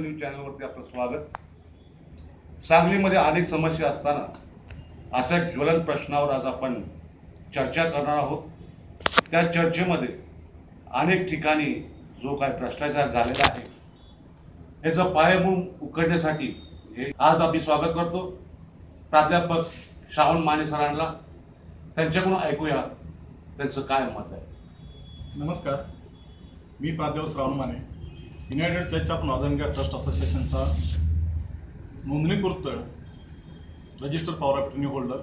News चॅनलवरती आपलं स्वागत. सांगलीमध्ये अनेक समस्या असताना अशा ज्वलंत प्रश्नावर आज आपण चर्चा करणार आहोत. त्या चर्चेमध्ये अनेक ठिकाणी जो काय भ्रष्टाचार झालेला आहे याचं पायभूम उकडण्यासाठी हे आज आम्ही स्वागत करतो. प्राध्यापक श्रावण माने सरांना त्यांच्याकडून ऐकूया त्यांचं काय मत आहे. नमस्कार. मी प्राध्यापक Shravan Mane. United Church of Northern India Trust असोसिएशनचा नोंदणीकृत register power of attorney holder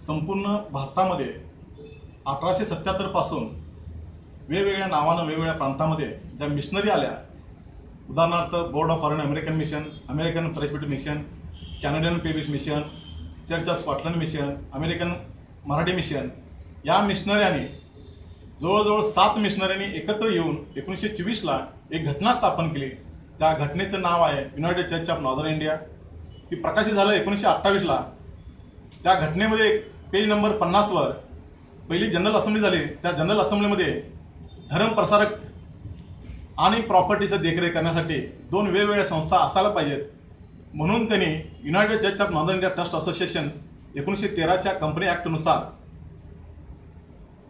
संपूर्ण भारतामध्ये अठराशे सत्याहत्तरपासून वेगवेगळ्या नावानं वेगवेगळ्या प्रांतामध्ये ज्या मिशनरी आल्या उदाहरणार्थ Board of Foreign American Mission American President Mission Canadian पेबिस Mission Church of Scotland Mission American Marathi Mission या मिशनऱ्यांनी जवळजवळ सात मिशनऱ्यांनी एकत्र येऊन एकोणीसशे चोवीसला एक घटना स्थापन केली. त्या घटनेचं नाव आहे United Church of Northern India ती प्रकाशित झालं एकोणीसशे अठ्ठावीसला त्या घटनेमध्ये पेज नंबर पन्नासवर पहिली जनरल असेंब्ली झाली. त्या जनरल असेंब्लीमध्ये धर्मप्रसारक आणि प्रॉपर्टीचं देखरेख करण्यासाठी दोन वेगवेगळ्या संस्था असायला पाहिजेत. म्हणून त्यांनी United Church of Northern India Trust Association एकोणीसशे तेराच्या कंपनी ॲक्टनुसार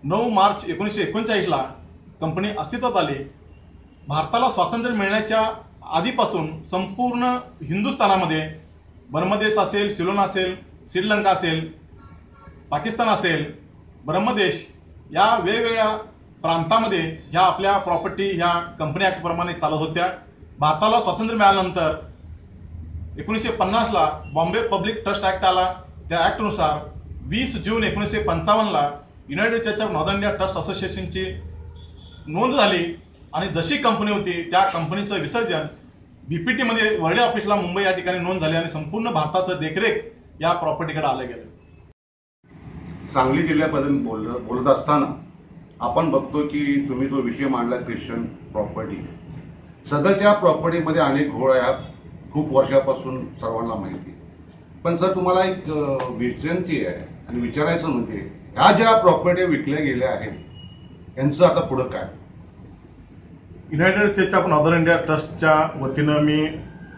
नऊ मार्च एकोणीसशे एकोणचाळीसला कंपनी अस्तित्वात आली. भारताला स्वातंत्र्य मिळण्याच्या आधीपासून संपूर्ण हिंदुस्थानामध्ये ब्रह्मदेश असेल सिलोन असेल श्रीलंका असेल पाकिस्तान असेल ब्रह्मदेश या वेगवेगळ्या प्रांतामध्ये ह्या आपल्या प्रॉपर्टी ह्या कंपनी ॲक्टप्रमाणे चालत होत्या. भारताला स्वातंत्र्य मिळाल्यानंतर एकोणीसशे पन्नासला बॉम्बे पब्लिक ट्रस्ट ॲक्ट आला. त्या ॲक्टनुसार वीस जून एकोणीसशे पंचावन्नला United Church of Northern India Trust असोसिएशनची नोंद झाली. आणि जशी कंपनी होती त्या कंपनीचं विसर्जन बी पी टीमध्ये वर्डे ऑफिसला मुंबई या ठिकाणी नोंद झाली आणि संपूर्ण भारताचं देखरेख या प्रॉपर्टीकडे आलं गेलं. सांगली जिल्ह्यापर्यंत बोल बोलत असताना आपण बघतो की तुम्ही जो विषय मांडला क्रिश्चन प्रॉपर्टी सदरच्या प्रॉपर्टीमध्ये अनेक घोळ आहेत खूप वर्षापासून सर्वांना माहिती पण सर तुम्हाला एक अं, विनंती आहे आणि विचारायचं म्हणजे ह्या ज्या प्रॉपर्टी विकल्या गेल्या आहेत यांचं आता पुढं काय? United Church of Northern India ट्रस्टच्या वतीनं मी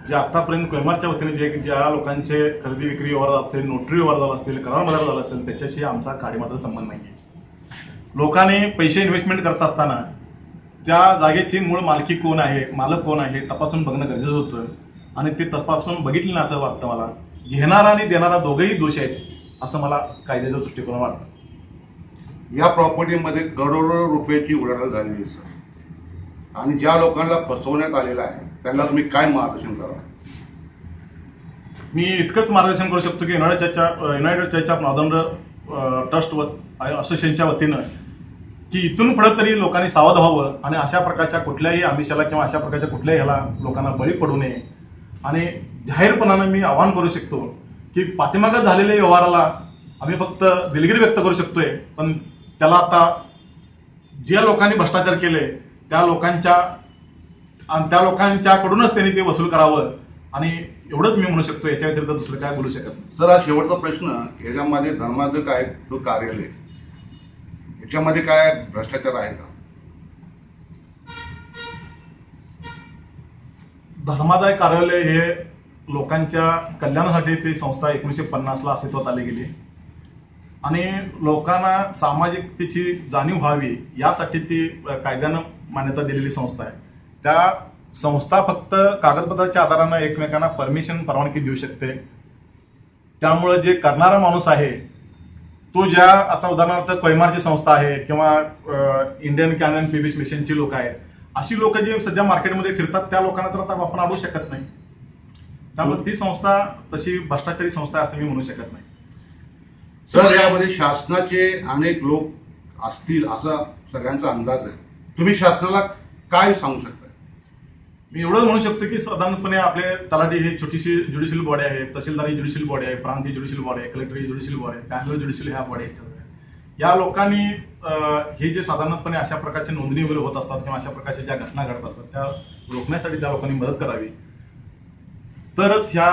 जे आतापर्यंत क्लेमारच्या वतीने जे ज्या लोकांचे खरेदी विक्री व्यवहार असतील नोटरी व्यवहार झाला असतील करार बाजार झाला असेल त्याच्याशी आमचा काडीमात्र संबंध नाही लोकांनी पैसे इन्व्हेस्टमेंट करत असताना त्या जागेची मूळ मालकी कोण आहे मालक कोण आहे तपासून बघणं गरजेचं होतं. आणि ते तपासून बघितलं नाही असं वाटतं मला. घेणारा आणि देणारा दोघेही दोष आहेत असं मला कायद्याच्या दृष्टिकोन वाटतं. या प्रॉपर्टीमध्ये करोडो रुपयाची उलाढाल झालेली आहे सर. आणि ज्या लोकांना फसवण्यात आलेलं आहे त्यांना तुम्ही काय मार्गदर्शन करा मी इतकंच मार्गदर्शन करू शकतो की युनायटेड चर्चच्या United Church of Northern Trust व असोसिएशनच्या वतीनं की इथून पुढे तरी लोकांनी सावध व्हावं आणि अशा प्रकारच्या कुठल्याही आमिषाला किंवा अशा प्रकारच्या कुठल्याही ह्याला लोकांना बळी पडू नये. आणि जाहीरपणानं मी आवाहन करू शकतो की पाठीमागं झालेल्या व्यवहाराला आम्ही फक्त दिलगिरी व्यक्त करू शकतोय पण त्याला आता ज्या लोकांनी भ्रष्टाचार केले त्या लोकांच्या आणि त्या लोकांच्याकडूनच त्यांनी ते वसूल करावं. आणि एवढंच मी म्हणू शकतो याच्या व्यतिरिक्त दुसरं काय बोलू शकत नाही. सर हा शेवटचा प्रश्न याच्यामध्ये धर्माचं काय जो कार्यालय. याच्यामध्ये काय भ्रष्टाचार आहे का? धर्मादाय कार्यालय हे लोकांच्या कल्याणासाठी ती संस्था एकोणीसशे पन्नासला अस्तित्वात आली गेली. आणि लोकांना सामाजिकतेची जाणीव व्हावी यासाठी ती कायद्यानं मान्यता दिलेली संस्था आहे. त्या संस्था फक्त कागदपत्राच्या आधारानं एकमेकांना परमिशन परवानगी देऊ शकते. त्यामुळे जे करणारा माणूस आहे तो ज्या आता उदाहरणार्थ कोयमारची संस्था आहे किंवा इंडियन कॅनन पीबीस मिशनची लोक आहेत अशी लोक जे सध्या मार्केटमध्ये फिरतात त्या लोकांना तर आता आपण अडवू शकत नाही. त्यामुळे ती संस्था तशी भ्रष्टाचारी संस्था असं मी म्हणू शकत नाही. सर यामध्ये शासनाचे अनेक लोक असतील असा सगळ्यांचा अंदाज आहे. तुम्ही शासनाला काय सांगू शकता? मी एवढं म्हणू शकतो की साधारणपणे आपले तलाठी हे छोटीशी ज्युडिशियल बॉडी आहे तहसीलदार ही ज्युडिशियल बॉडी आहे प्रांत ही ज्युडिशियल बॉडी आहे कलेक्टर ही ज्युडिशियल बॉडी आहे पॅनल ज्युडिशियल ह्या बॉडी आहेत. या लोकांनी अं, हे जे साधारणपणे अशा प्रकारचे नोंदणी वगैरे होत असतात किंवा अशा प्रकारच्या ज्या घटना घडत असतात त्या रोखण्यासाठी त्या लोकांनी मदत करावी. तरच ह्या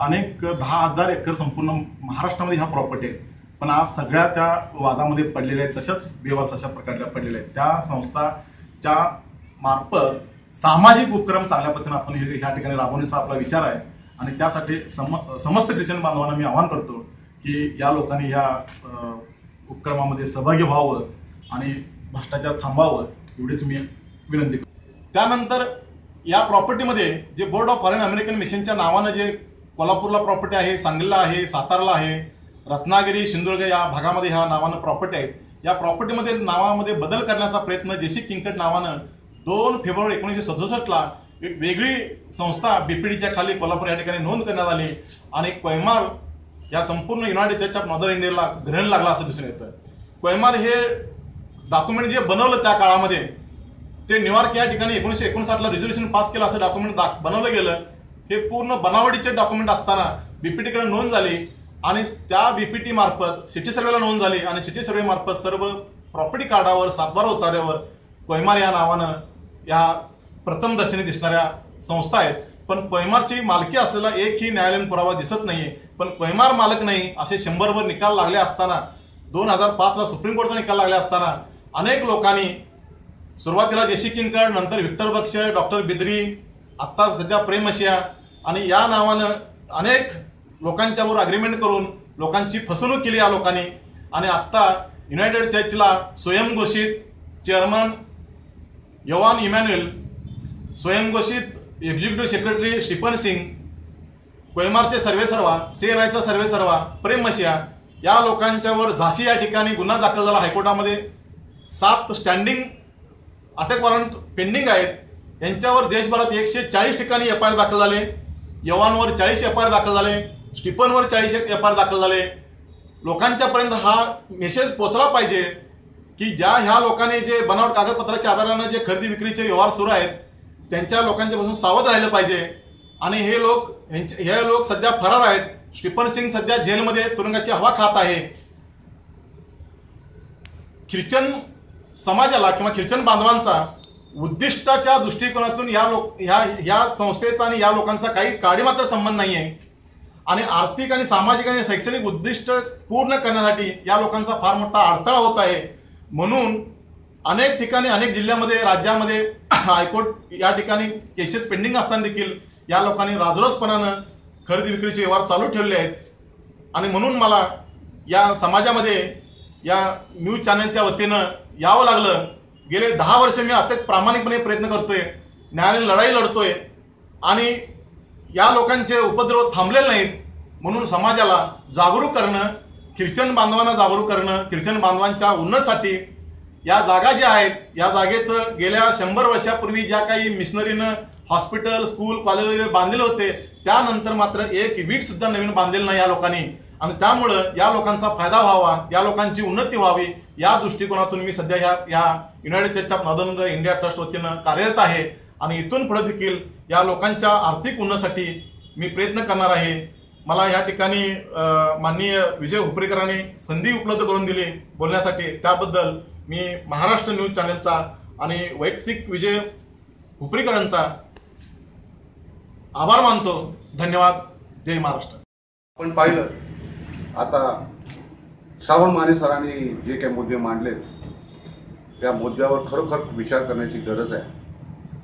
अनेक दहा हजार एकर संपूर्ण महाराष्ट्रामध्ये ह्या प्रॉपर्टी आहेत. पण आज सगळ्या त्या वादामध्ये पडलेल्या आहेत तशाच बेवास अशा प्रकारच्या पडलेल्या आहेत. त्या संस्थाच्या मार्फत सामाजिक उपक्रम चांगल्या पद्धतीने आपण हे ह्या ठिकाणी राबवण्याचा आपला विचार आहे. आणि त्यासाठी सम समस्त ख्रिश्चन बांधवांना मी आवाहन करतो की या लोकांनी या उपक्रमामध्ये सहभागी व्हावं आणि भ्रष्टाचार थांबावं एवढीच मी विनंती करतो. त्यानंतर या प्रॉपर्टीमध्ये जे बोर्ड ऑफ फॉरेन अमेरिकन मिशनच्या नावानं जे कोल्हापूरला प्रॉपर्टी आहे सांगलीला आहे सातारला आहे रत्नागिरी सिंधुदुर्ग या भागामध्ये ह्या नावानं प्रॉपर्टी आहेत. या प्रॉपर्टीमध्ये नावामध्ये बदल करण्याचा प्रयत्न जेसी किंकट नावानं दोन फेब्रुवारी एकोणीसशे सदुसष्टला एक वेगळी संस्था बीपीडीच्या खाली कोल्हापूर या ठिकाणी नोंद करण्यात आली आणि कोयमार या संपूर्ण युनायटेड चर्च ऑफ नॉर्दर्न इंडियाला ग्रहण लागला असं दिसून येतं. कोयमार हे डॉक्युमेंट जे बनवलं त्या काळामध्ये ते न्यूयॉर्क या ठिकाणी एकोणीसशे एकोणसाठला रिझर्वेशन पास केलं असं डॉक्युमेंट दाख बनवलं गेलं. हे पूर्ण बनावटीचे डॉक्युमेंट असताना बीपीटीकडे नोंद झाली. आणि त्या बीपीटी मार्फत सिटी सर्वेला नोंद झाली आणि सिटी सर्वे मार्फत सर्व प्रॉपर्टी कार्डावर सातबारा उतार्यावर कोयमार या नावानं या प्रथम दर्शनी दिसणाऱ्या संस्था आहेत. पण कोयमारची मालकी असलेला एकही न्यायालयीन पुरावा दिसत नाही पण कोयमार मालक नाही असे शंभरभर निकाल लागले असताना दोन हजार पाचला सुप्रीम कोर्टचा निकाल लागला असताना अनेक लोकांनी सुरुवातीला जेशी किंकर नंतर विक्टर बक्ष डॉक्टर बिद्री आत्ता सध्या प्रेमशिया आणि या नावानं अनेक लोकांच्यावर अग्रीमेंट करून लोकांची फसवणूक केली या लोकांनी. आणि आत्ता युनायटेड चर्चला स्वयंघोषित चेअरमन यवान इमॅन्युएल स्वयंघोषित एक्झिक्युटिव्ह सेक्रेटरी स्टीफन सिंग कोयमारचे सर्वे सर्वा सी एन आयचा सर्वे सर्वा प्रेम मशिया या लोकांच्यावर झाशी या ठिकाणी गुन्हा दाखल झाला हायकोर्टामध्ये. सात स्टँडिंग अटक वॉरंट पेंडिंग आहेत. यांच्यावर देशभरात एकशे चाळीस ठिकाणी एफ आय आर दाखल झाले. यवानवर चाळीस एफ आय आर दाखल झाले. स्टीफनवर चाळीस एफ आर दाखल झाले. लोकांच्यापर्यंत हा मेसेज पोचला पाहिजे की ज्या ह्या लोकांनी जे बनावट कागदपत्राच्या आधारानं जे खरेदी विक्रीचे व्यवहार सुरू आहेत त्यांच्या लोकांच्यापासून सावध राहिलं पाहिजे. आणि हे लोक ह्यांचे- हे लोक सध्या फरार आहेत. स्टीफन सिंग सध्या जेलमध्ये तुरुंगाची हवा खात आहे. ख्रिश्चन समाजाला किंवा ख्रिश्चन बांधवांचा उद्दिष्टाच्या दृष्टिकोनातून या लोक ह्या ह्या संस्थेचा आणि या लोकांचा काही काडीमात्र संबंध नाही आहे आणि आर्थिक आणि सामाजिक आणि शैक्षणिक उद्दिष्ट पूर्ण करण्यासाठी या लोकांचा फार मोठा अडथळा होत आहे. म्हणून अनेक ठिकाणी अनेक जिल्ह्यामध्ये राज्यामध्ये हायकोर्ट या ठिकाणी केसेस पेंडिंग असताना देखील या लोकांनी राजरोसपणानं खरेदी विक्रीचे व्यवहार चालू ठेवले आहेत. आणि म्हणून मला या समाजामध्ये या न्यूज चॅनलच्या वतीनं यावं लागलं. गेले दहा वर्ष मी अत्यंत प्रामाणिकपणे प्रयत्न करतोय. न्यायालयीन लढाई लढतोय. आणि या लोकांचे उपद्रव थांबलेले नाहीत. म्हणून समाजाला जागरूक करणं ख्रिश्चन बांधवांना जागरूक करणं ख्रिश्चन बांधवांच्या उन्नतीसाठी या जागा ज्या आहेत या जागेचं गेल्या शंभर वर्षापूर्वी ज्या काही मिशनरीनं हॉस्पिटल स्कूल कॉलेज वगैरे बांधलेले होते त्यानंतर मात्र एक वीटसुद्धा नवीन बांधलेलं नाही या लोकांनी. आणि त्यामुळं या लोकांचा फायदा व्हावा या लोकांची उन्नती व्हावी या दृष्टिकोनातून मी सध्या ह्या या United Church of Northern India Trust वतीनं कार्यरत आहे. आणि इथून पुढे देखील या लोकांच्या आर्थिक उन्नतीसाठी मी प्रयत्न करणार आहे. मला या ठिकाणी माननीय विजय हुपरेकरांनी संधी उपलब्ध करून दिली बोलण्यासाठी. त्याबद्दल मी महाराष्ट्र न्यूज चॅनलचा आणि वैयक्तिक विजय हुपरेकरांचा आभार मानतो. धन्यवाद. जय महाराष्ट्र. आपण पाहिलं. आता श्रावण माने सरांनी जे काही मुद्दे मांडले त्या मुद्द्यावर खरोखर विचार करण्याची गरज आहे.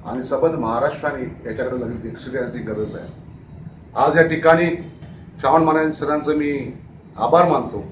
आणि सबंध महाराष्ट्राने याच्याकडे लगेच लक्ष देण्याची गरज आहे. आज या ठिकाणी श्रावण महाराज सरांचं मी आभार मानतो.